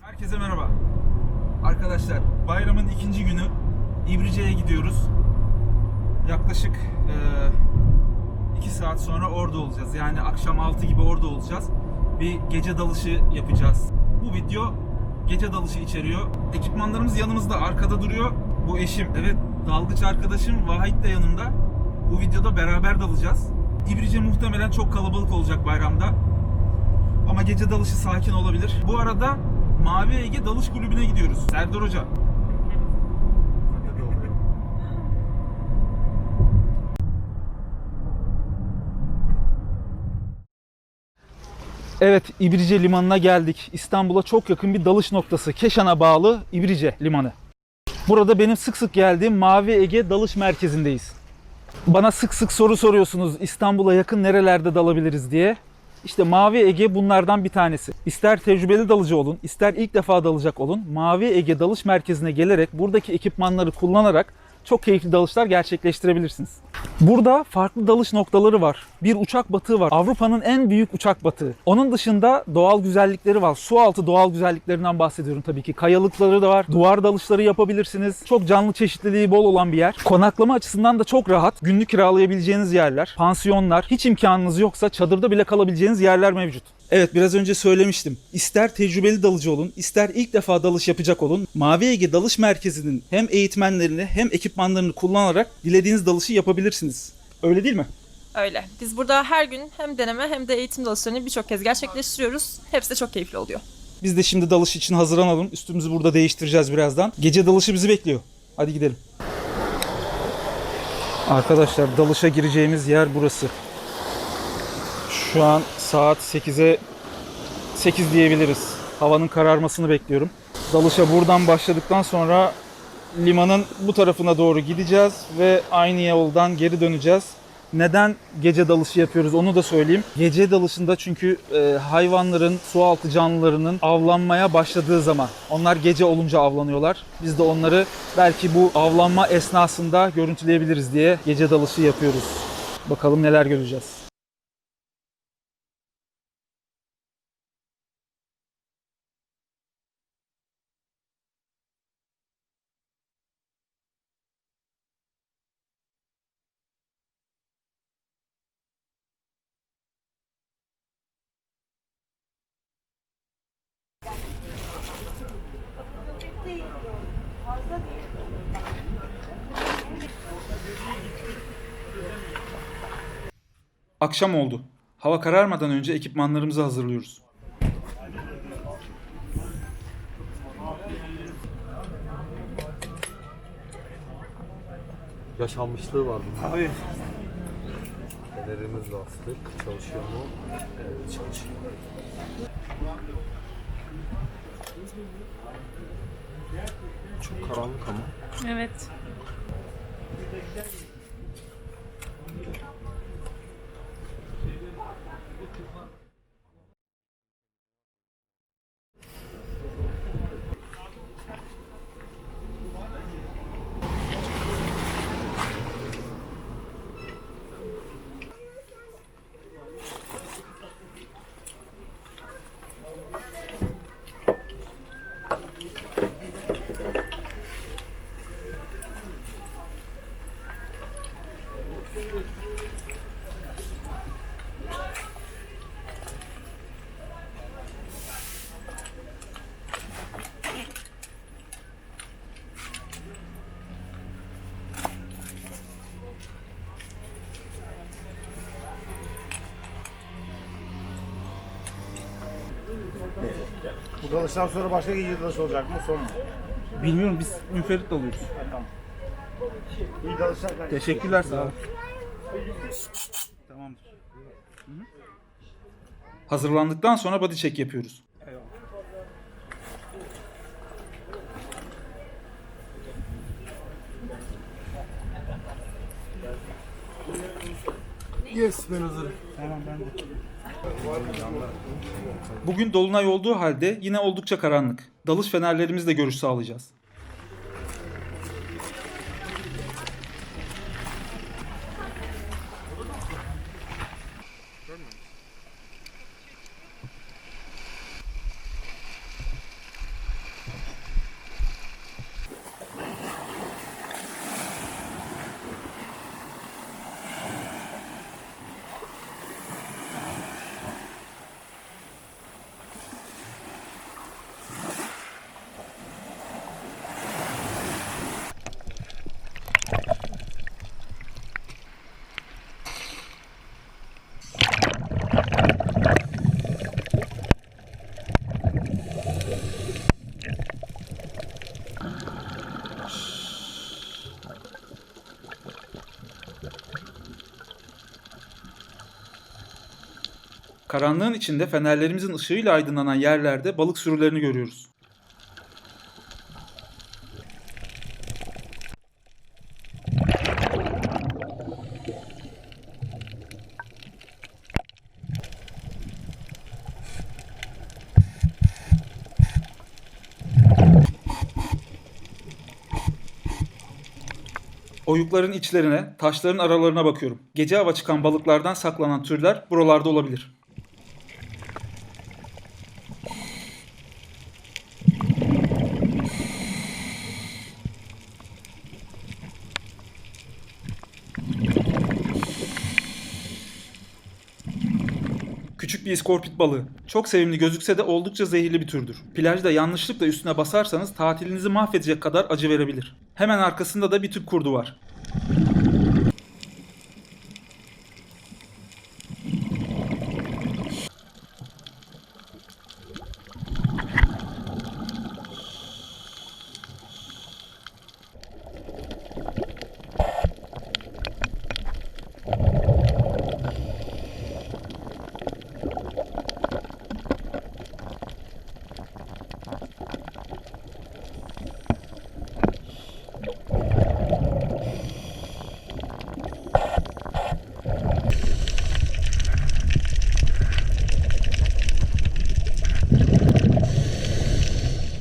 Herkese merhaba. Arkadaşlar bayramın ikinci günü İbrice'ye gidiyoruz. Yaklaşık 2 saat sonra orada olacağız. Yani akşam 6 gibi orada olacağız. Bir gece dalışı yapacağız. Bu video gece dalışı içeriyor. Ekipmanlarımız yanımızda arkada duruyor. Bu eşim. Evet dalgıç arkadaşım Vahit de yanımda. Bu videoda beraber dalacağız. İbrice muhtemelen çok kalabalık olacak bayramda. Ama gece dalışı sakin olabilir. Bu arada Mavi Ege Dalış Kulübü'ne gidiyoruz. Serdar Hoca. Evet, İbrice Limanı'na geldik. İstanbul'a çok yakın bir dalış noktası. Keşan'a bağlı İbrice Limanı. Burada benim sık sık geldiğim Mavi Ege Dalış Merkezi'ndeyiz. Bana sık sık soru soruyorsunuz İstanbul'a yakın nerelerde dalabiliriz diye. İşte Mavi Ege bunlardan bir tanesi. İster tecrübeli dalıcı olun, ister ilk defa dalacak olun. Mavi Ege Dalış Merkezi'ne gelerek buradaki ekipmanları kullanarak çok keyifli dalışlar gerçekleştirebilirsiniz. Burada farklı dalış noktaları var. Bir uçak batığı var. Avrupa'nın en büyük uçak batığı. Onun dışında doğal güzellikleri var. Su altı doğal güzelliklerinden bahsediyorum tabii ki. Kayalıkları da var. Duvar dalışları yapabilirsiniz. Çok canlı çeşitliliği bol olan bir yer. Konaklama açısından da çok rahat. Günlük kiralayabileceğiniz yerler, pansiyonlar, hiç imkanınız yoksa çadırda bile kalabileceğiniz yerler mevcut. Evet biraz önce söylemiştim. İster tecrübeli dalıcı olun, ister ilk defa dalış yapacak olun. Mavi Ege Dalış Merkezi'nin hem eğitmenlerini hem ekipmanlarını kullanarak dilediğiniz dalışı yapabilirsiniz. Öyle değil mi? Öyle. Biz burada her gün hem deneme hem de eğitim dalışlarını birçok kez gerçekleştiriyoruz. Hepsi de çok keyifli oluyor. Biz de şimdi dalış için hazırlanalım. Üstümüzü burada değiştireceğiz birazdan. Gece dalışı bizi bekliyor. Hadi gidelim. Arkadaşlar dalışa gireceğimiz yer burası. Şu an saat 8'e 8 diyebiliriz. Havanın kararmasını bekliyorum. Dalışa buradan başladıktan sonra limanın bu tarafına doğru gideceğiz ve aynı yoldan geri döneceğiz. Neden gece dalışı yapıyoruz onu da söyleyeyim. Gece dalışında çünkü e, hayvanların, sualtı canlılarının avlanmaya başladığı zaman onlar gece olunca avlanıyorlar. Biz de onları belki bu avlanma esnasında görüntüleyebiliriz diye gece dalışı yapıyoruz. Bakalım neler göreceğiz. Akşam oldu. Hava kararmadan önce ekipmanlarımızı hazırlıyoruz. Yaşanmışlığı var bunun. Abi Fenerimiz lastik çalışıyor mu? Evet çalışıyor. Çok karanlık ama. Evet. Dalıştan sonra başka gece dalış olacak mı? Son mu? bilmiyorum biz münferit dalıyoruz. İyi dalışlar kardeşim. Teşekkürler sağ. Tamamdır. Hazırlandıktan sonra body check yapıyoruz. Yes ben hazırım. Bugün dolunay olduğu halde yine oldukça karanlık. Dalış fenerlerimizle görüş sağlayacağız. Karanlığın içinde fenerlerimizin ışığıyla aydınlanan yerlerde balık sürülerini görüyoruz. Oyukların içlerine, taşların aralarına bakıyorum. Gece hava çıkan balıklardan saklanan türler buralarda olabilir. Küçük bir iskorpit balığı. Çok sevimli gözükse de oldukça zehirli bir türdür. Plajda yanlışlıkla üstüne basarsanız tatilinizi mahvedecek kadar acı verebilir. Hemen arkasında da bir tüp kurdu var.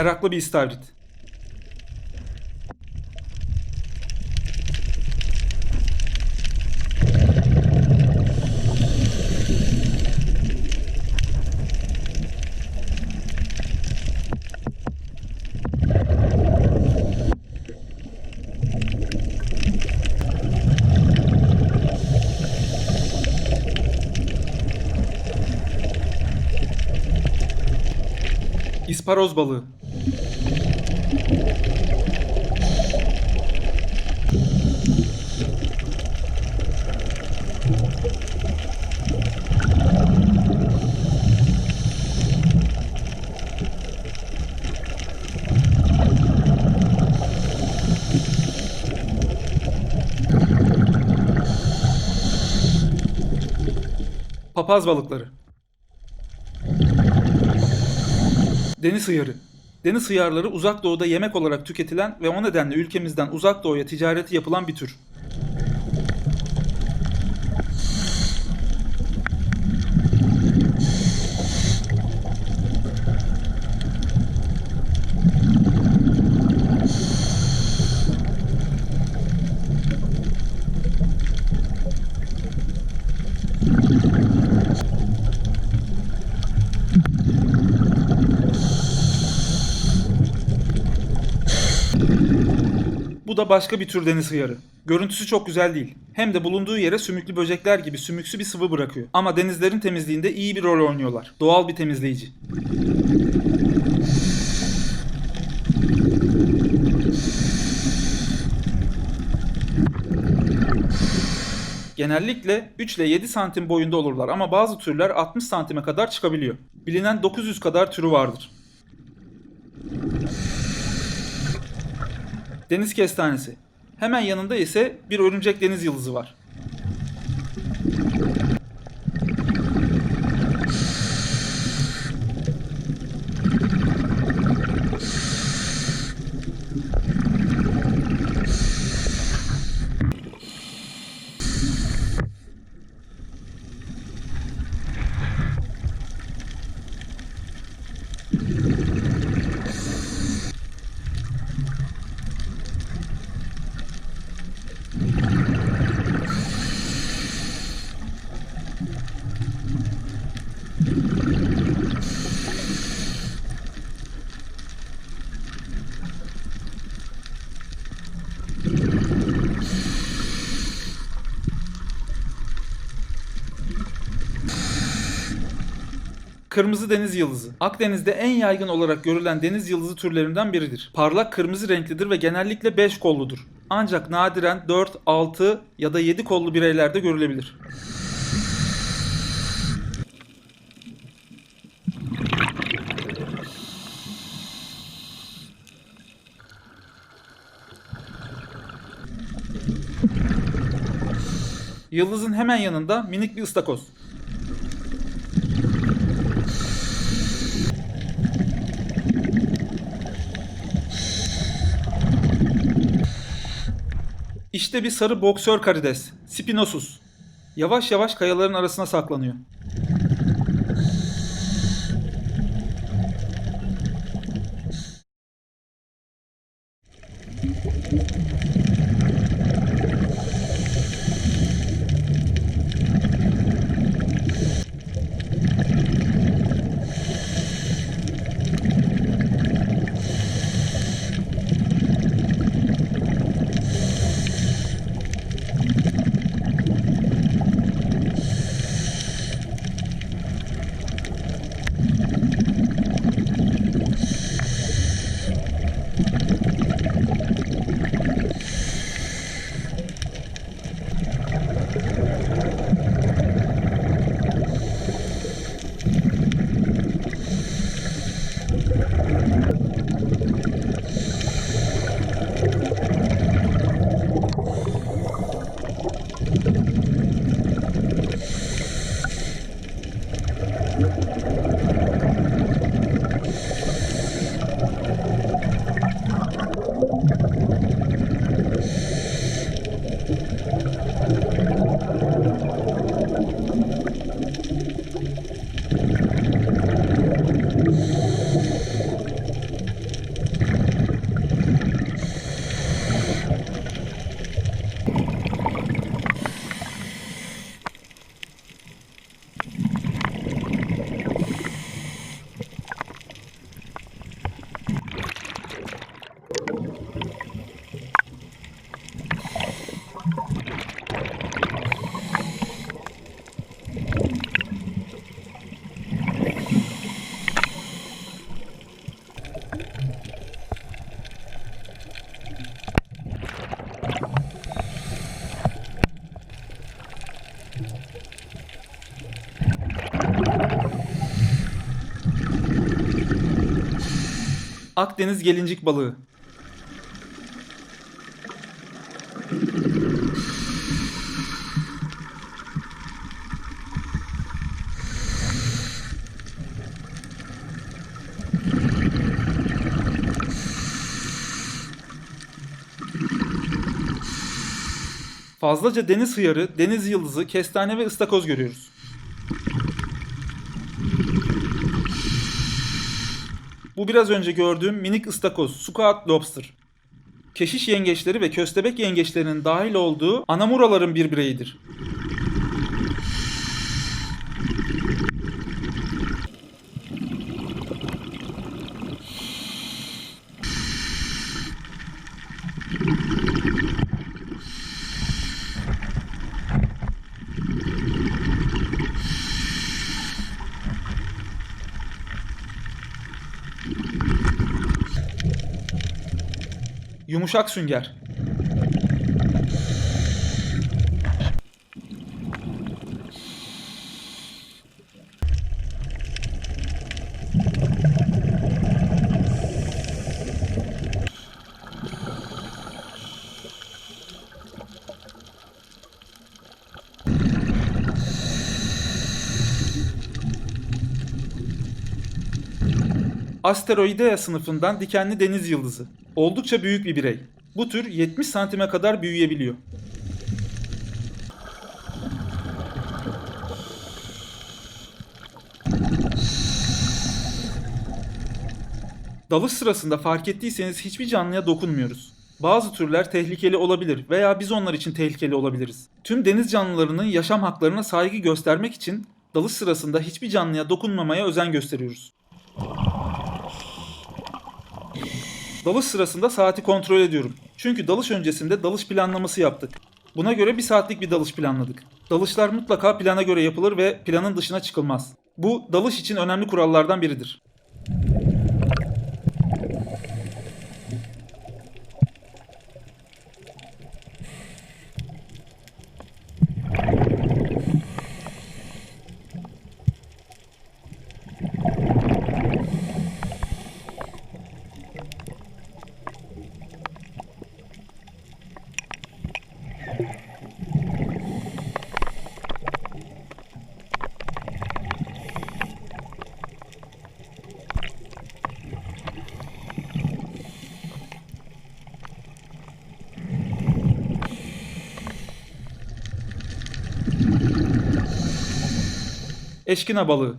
Meraklı bir istavrit. İsparoz balığı. Papaz balıkları. Deniz hıyarı. Deniz hıyarları uzak doğuda yemek olarak tüketilen ve o nedenle ülkemizden uzak doğuya ticareti yapılan bir tür. Da başka bir tür deniz hıyarı. Görüntüsü çok güzel değil. Hem de bulunduğu yere sümüklü böcekler gibi sümüksü bir sıvı bırakıyor. Ama denizlerin temizliğinde iyi bir rol oynuyorlar. Doğal bir temizleyici. Genellikle 3 ile 7 santim boyunda olurlar ama bazı türler 60 santime kadar çıkabiliyor. Bilinen 900 kadar türü vardır. Deniz kestanesi. Hemen yanında ise bir örümcek deniz yıldızı var. Kırmızı deniz yıldızı. Akdeniz'de en yaygın olarak görülen deniz yıldızı türlerinden biridir. Parlak kırmızı renklidir ve genellikle 5 kolludur. Ancak nadiren 4, 6 ya da 7 kollu bireylerde görülebilir. Yıldızın hemen yanında minik bir ıstakoz. İşte bir sarı boksör karides. Spinosus. Yavaş yavaş kayaların arasına saklanıyor. Akdeniz gelincik balığı. Fazlaca deniz hıyarı, deniz yıldızı, kestane ve ıstakoz görüyoruz. Bu biraz önce gördüğüm minik ıstakoz, squat lobster. Keşiş yengeçleri ve köstebek yengeçlerinin dahil olduğu anamuraların bir bireyidir. Yumuşak sünger. Asteroidea sınıfından dikenli deniz yıldızı. Oldukça büyük bir birey. Bu tür 70 santime kadar büyüyebiliyor. Dalış sırasında fark ettiyseniz hiçbir canlıya dokunmuyoruz. Bazı türler tehlikeli olabilir veya biz onlar için tehlikeli olabiliriz. Tüm deniz canlılarının yaşam haklarına saygı göstermek için dalış sırasında hiçbir canlıya dokunmamaya özen gösteriyoruz. Dalış sırasında saati kontrol ediyorum. Çünkü dalış öncesinde dalış planlaması yaptık. Buna göre bir saatlik bir dalış planladık. Dalışlar mutlaka plana göre yapılır ve planın dışına çıkılmaz. Bu dalış için önemli kurallardan biridir. Eşkina balığı.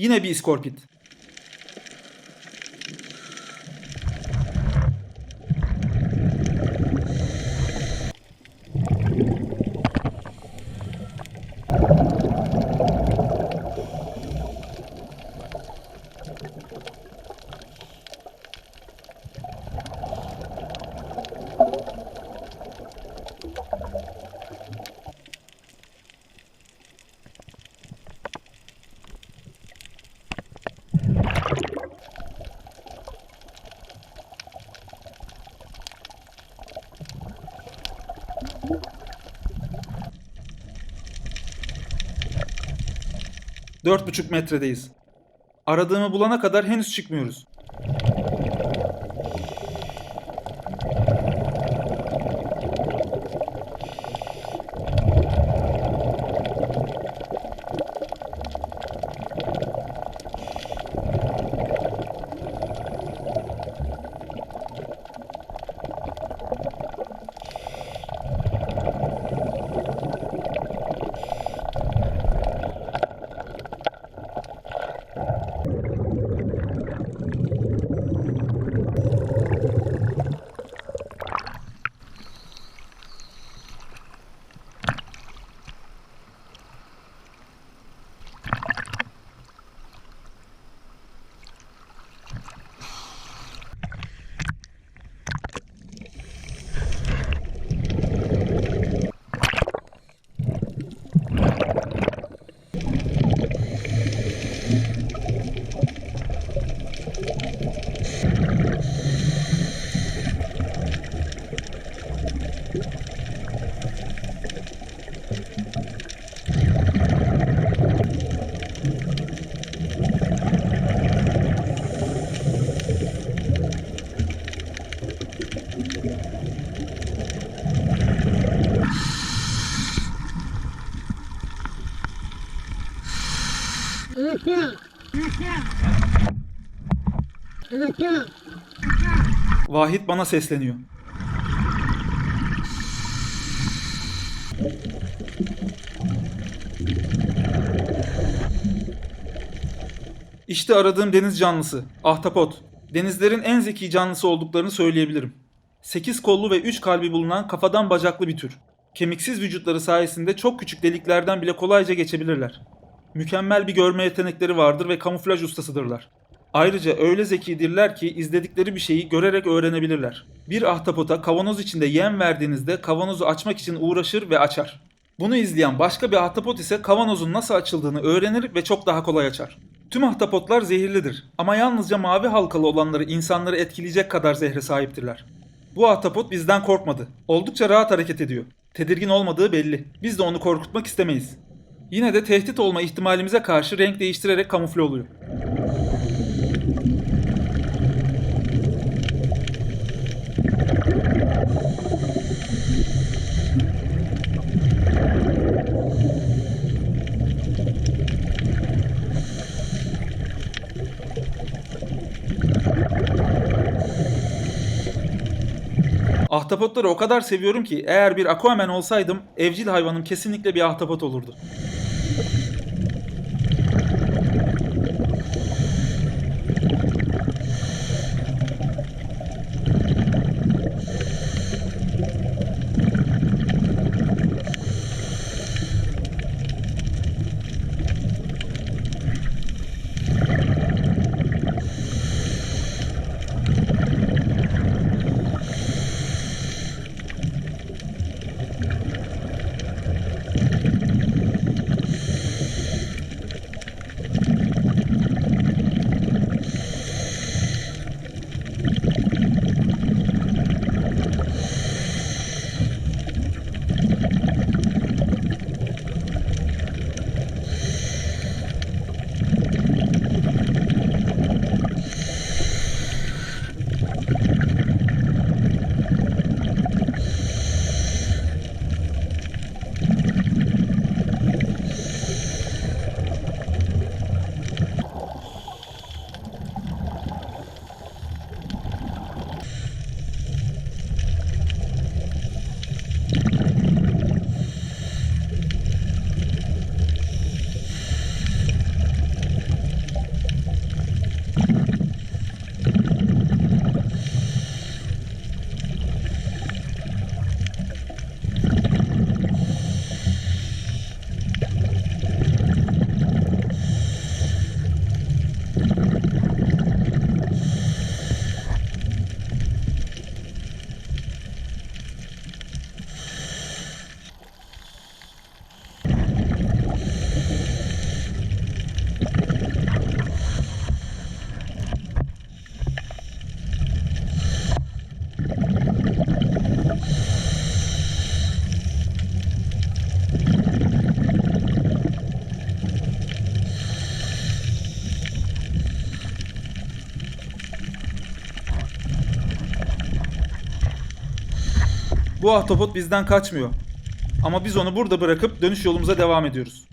Yine bir iskorpit. Dört buçuk metredeyiz. Aradığımı bulana kadar henüz çıkmıyoruz. Vahit bana sesleniyor. İşte aradığım deniz canlısı, ahtapot. Denizlerin en zeki canlısı olduklarını söyleyebilirim. 8 kollu ve 3 kalbi bulunan kafadan bacaklı bir tür. Kemiksiz vücutları sayesinde çok küçük deliklerden bile kolayca geçebilirler. Mükemmel bir görme yetenekleri vardır ve kamuflaj ustasıdırlar. Ayrıca öyle zekidirler ki izledikleri bir şeyi görerek öğrenebilirler. Bir ahtapota kavanoz içinde yem verdiğinizde kavanozu açmak için uğraşır ve açar. Bunu izleyen başka bir ahtapot ise kavanozun nasıl açıldığını öğrenir ve çok daha kolay açar. Tüm ahtapotlar zehirlidir ama yalnızca mavi halkalı olanları insanları etkileyecek kadar zehre sahiptirler. Bu ahtapot bizden korkmadı. Oldukça rahat hareket ediyor. Tedirgin olmadığı belli. Biz de onu korkutmak istemeyiz. Yine de tehdit olma ihtimalimize karşı renk değiştirerek kamufle oluyor. Ahtapotları o kadar seviyorum ki eğer bir aquaman olsaydım evcil hayvanım kesinlikle bir ahtapot olurdu. Bu ahtapot bizden kaçmıyor. Ama biz onu burada bırakıp dönüş yolumuza devam ediyoruz.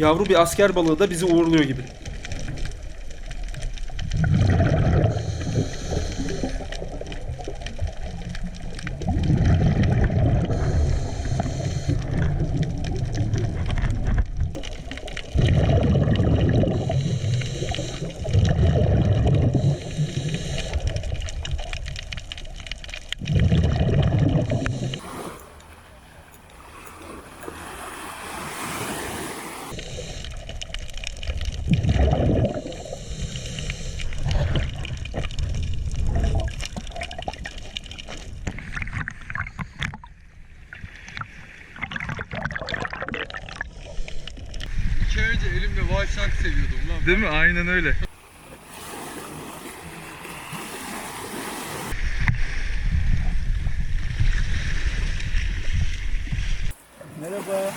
Yavru bir asker balığı da bizi uğurluyor gibi. Değil mi? Aynen öyle. Merhaba.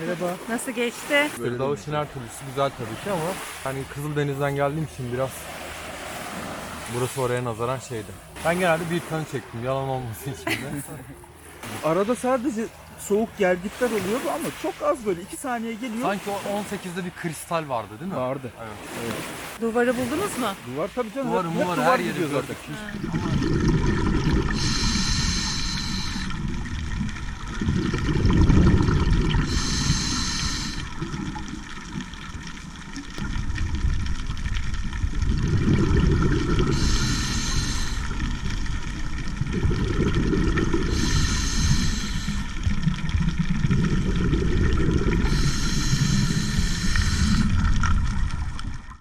Merhaba. Nasıl geçti? Davuş'un her türlüsü güzel tabii ki ama hani Kızıldeniz'den geldiğim için biraz burası oraya nazaran şeydi. Ben genelde bir kanı çektim yalan olmasın için de. Arada sadece soğuk gelgitler oluyordu ama çok az böyle 2 saniye geliyor. Sanki o 18'de bir kristal vardı değil mi? Vardı. Evet. Duvarı buldunuz mu? Duvar tabii canım. Duvarı hep- duvar her yeri gördük.